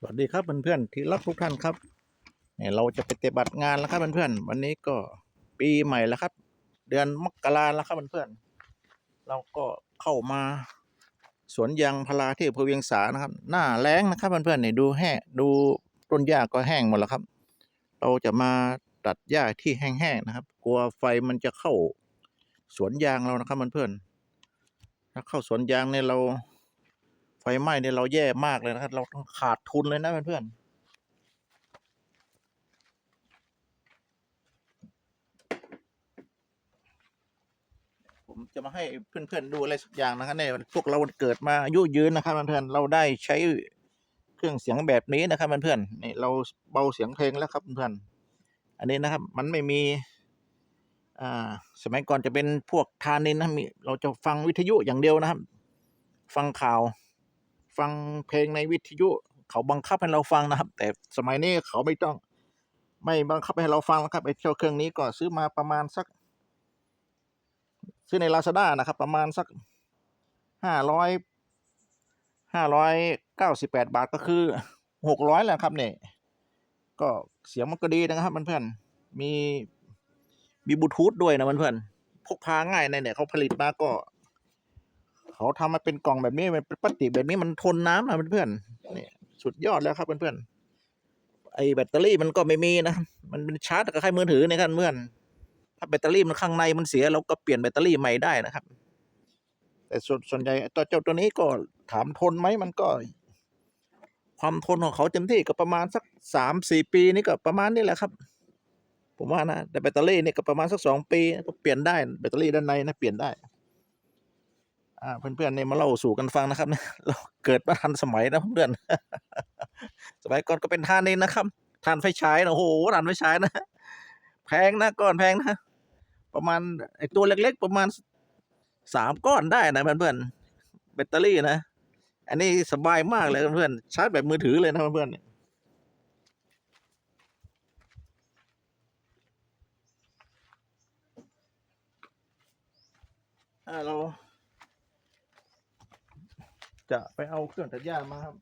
สวัสดีครับเพื่อนๆที่รักทุกท่านครับเนี่ยเราจะไปปฏิบัติงานแล้วครับเพื่อนๆวันนี้ก็ปีใหม่แล้วครับ เดือนมกราแล้วครับเพื่อนๆเราก็เข้ามาสวนยางพาราที่อำเภอเวียงสานะครับ หน้าแล้งนะครับเพื่อนๆเนี่ยดูแห้งดูต้นหญ้าก็แห้งหมดแล้วครับ เราจะมาตัดหญ้าที่แห้งๆนะครับ กลัวไฟมันจะเข้าสวนยางเรานะครับเพื่อนๆถ้าเข้าสวนยางเนี่ยเรา ไฟไหม้เนี่ยเราแย่มากเลยนะครับ เราต้องขาดทุนเลยนะเพื่อนๆผมจะมาให้เพื่อนๆดูอะไรสักอย่างนะครับเนี่ยพวกเราเกิดมาอายุยืนนะครับเพื่อนๆเราได้ใช้เครื่องเสียงแบบนี้นะครับเพื่อนๆนี่เราเบาเสียงเพลงแล้วครับเพื่อนๆอันนี้นะครับมันไม่มีอ่าสมัยก่อนจะเป็นพวกทานินนะมีเราจะฟังวิทยุอย่างเดียวนะครับ ฟังข่าว ฟังเพลงในวิทยุ เขาบังคับให้เราฟังนะครับ แต่สมัยนี้เขาไม่ต้อง ไม่บังคับให้เราฟังแล้วครับไอ้เจ้าเครื่องนี้ก็ซื้อมาประมาณสัก ซื้อในลาซาด้านะครับ ประมาณสักห้าร้อยห้าร้อยเก้าสิบแปดบาทก็คือหกร้อยแหละครับเนี่ยก็เสียงมันก็ดีนะครับเพื่อนๆมีมีบลูทูธด้วยนะเพื่อนๆพกพาง่ายในเนี่ยเขาผลิตมาก็ เขาทำมาเป็นกล่องแบบนี้มันเป็นพลาสติกแบบนี้มันทนน้ำนะเพื่อนๆนี่สุดยอดแล้วครับเพื่อนๆไอ้แบตเตอรี่มันก็ไม่มีนะ มันเป็นชาร์จกับใครมือถือในกันเพื่อนถ้าแบตเตอรี่มันข้างในมันเสียเราก็เปลี่ยนแบตเตอรี่ใหม่ได้นะครับ แต่ส่วนส่วนใหญ่ตัวเจ้าตัวนี้ก็ถามทนไหมมันก็ ความทนของเขาเต็มที่ก็ประมาณสักสามสี่ปีนี่ก็ประมาณนี้แหละครับ ผมว่านะแต่แบตเตอรี่นี่ก็ประมาณสักสองปีก็เปลี่ยนได้แบตเตอรี่ด้านในนะเปลี่ยนได้ อ่าเพื่อนๆเนี่ยมาเล่าสู่กันฟังนะครับเนี่ยเราเกิดมาทันสมัยนะเพื่อนสมัยก่อนก็เป็นทานเองนะครับทานไฟฉายนะโอ้โหทานไฟฉายนะแพงนะก้อนแพงนะประมาณไอตัวเล็ก ๆ ประมาณสามก้อนได้นะเพื่อนๆแบตเตอรี่นะ อันนี้สบายมากเลยเพื่อนๆชาร์จแบบมือถือเลยนะเพื่อนๆเนี่ยอ่าเรา จะไปเอาเครื่องตัดหญ้ามาครับ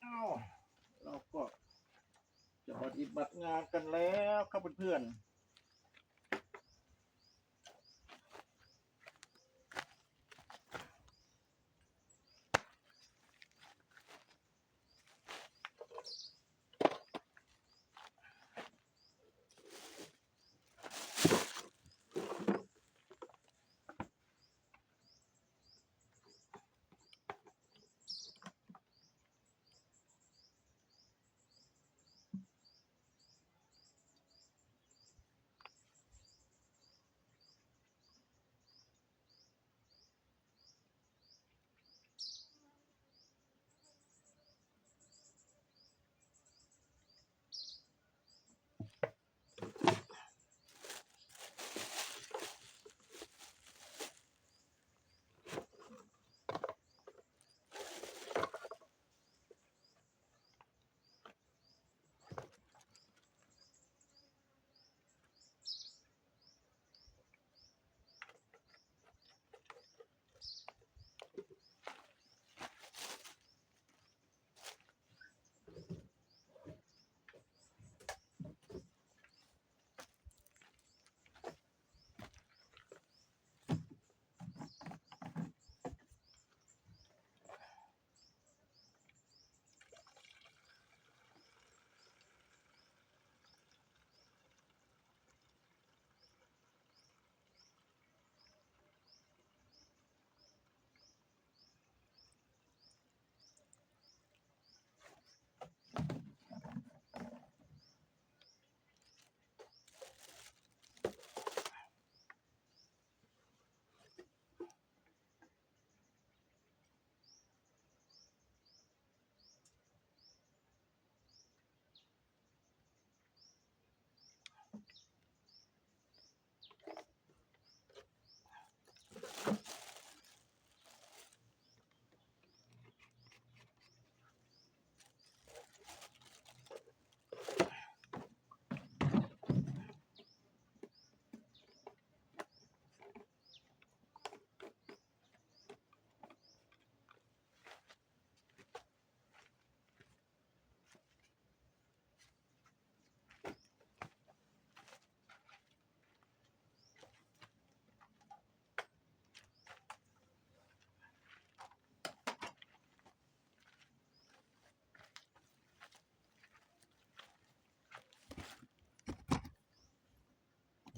เอาเราก็จะปฏิบัติงานกันแล้วครับเพื่อนๆ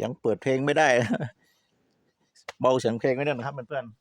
ยังเปิดเพลงไม่ได้ เบาเสียงเพลงไม่ได้นะครับเพื่อนๆ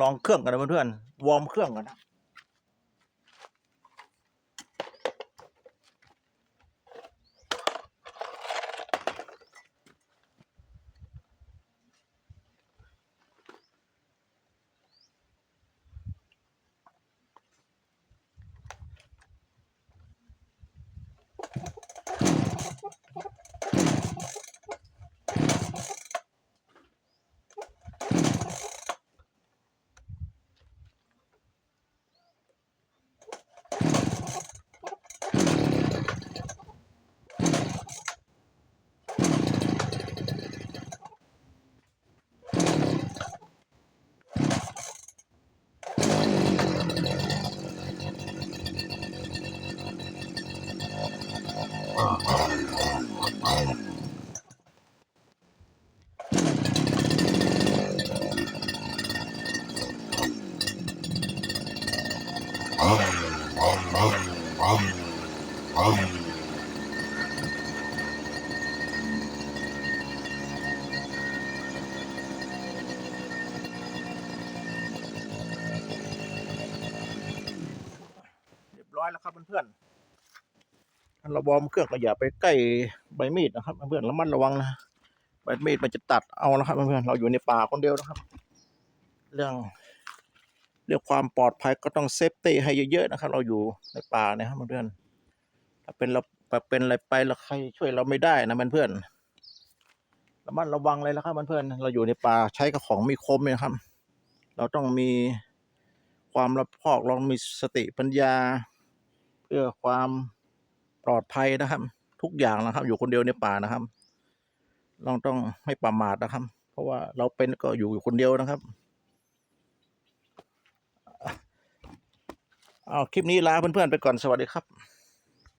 ลองเครื่องกันนะเพื่อนๆวอร์มเครื่องกันนะ เรียบร้อยแล้วครับเพื่อนๆถ้าเราวอร์มเครื่องก็อย่าไปใกล้ใบมีดนะครับเพื่อนๆระมัดระวังนะใบมีดมันจะตัดเอานะครับเพื่อนๆเราอยู่ในป่าคนเดียวนะครับ เรื่อง เรื่องความปลอดภัยก็ต้องเซฟตี้ให้เยอะๆนะครับ เราอยู่ในป่านะครับเพื่อนถ้าเป็นเราเป็นอะไรไปเราใครช่วยเราไม่ได้นะเพื่อนระมัดระวังเลยนะครับเพื่อนเราอยู่ในป่าใช้กับของมีคมเนี่ยครับ เราต้องมีความรับผิดชอบเรามีสติปัญญา เพื่อความปลอดภัยนะครับ ทุกอย่างนะครับ อยู่คนเดียวในป่านะครับเราต้องไม่ประมาทนะครับ เพราะว่าเราเป็นก็อยู่คนเดียวนะครับ เอาคลิปนี้ลาเพื่อนๆไปก่อนสวัสดีครับ